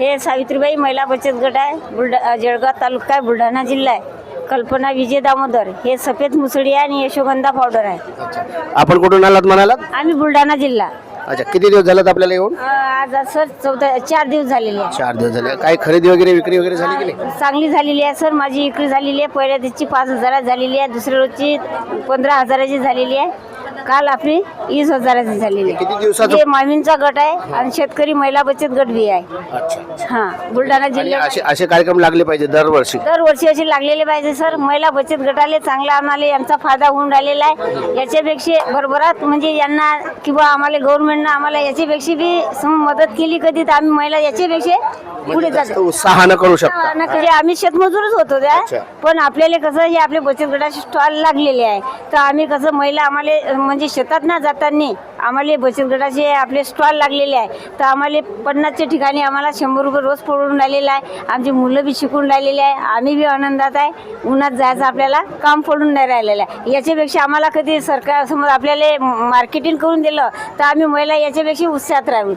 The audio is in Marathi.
हे सावित्रीबाई महिला बचत गट आहे बुलढा जळगाव तालुका आहे बुलढाणा जिल्हा आहे. कल्पना विजय दामोदर हे सफेद मुसळी आहे आणि यशोगंधा पावडर आहे. आपण कुठून आलात म्हणालात? आम्ही बुलढाणा जिल्हा. अच्छा किती दिवस झालेत आपल्याला येऊन? अं, आज सर चौदा चार दिवस झालेले आहे. चार दिवस झाले. काही खरेदी वगैरे विक्री वगैरे झाली की नाही? चांगली झालेली आहे सर. माझी विक्री झालेली आहे. पहिल्या दिवशी पाच हजारात झालेली आहे. दुसऱ्या रोजची पंधरा हजाराची झालेली आहे. काल आपली वीस हजाराची झालेली किती आहे हे मामींचा गट आहे आणि शेतकरी महिला बचत गट बी आहे. अच्छा हा बुलढाणा आणि जिल्ह्यात असे असे कार्यक्रम लागले पाहिजे दरवर्षी? दरवर्षी असे लागलेले पाहिजे सर. महिला बचत गटाले चांगला आम्हाला यांचा फायदा होऊन राहिलेला आहे. याच्यापेक्षा भरभरात म्हणजे यांना किंवा आम्हाला गव्हर्नमेंटनं आम्हाला याच्यापेक्षा बी सम मदत केली कधी तर आम्ही महिला याच्यापेक्षा पुढे म्हणजे जास्त जातो. उत्साहानं करू शकता. आणि म्हणजे आम्ही शेतमजूरच होतो अच्छा. त्या पण आपल्याला कसं हे आपले बचत गटाचे स्टॉल लागलेले आहे. तर आम्ही कसं महिला आम्हाला म्हणजे शेतात ना जाताना आम्हाला बचत गटाचे आपले स्टॉल लागलेले आहे. तर आम्हाला पन्नासच्या ठिकाणी आम्हाला शंभर रुपये रोज पडून राहिलेला आहे. आमची मुलं बी शिकून राहिलेली आहे. आम्ही बी आनंदात आहे. उन्हात जायचं आपल्याला काम पडून नाही राहिलेलं आहे. याच्यापेक्षा आम्हाला कधी सरकार समोर आपल्याला मार्केटिंग करून दिलं तर आम्ही महिला याच्यापेक्षा उत्साहात राहू.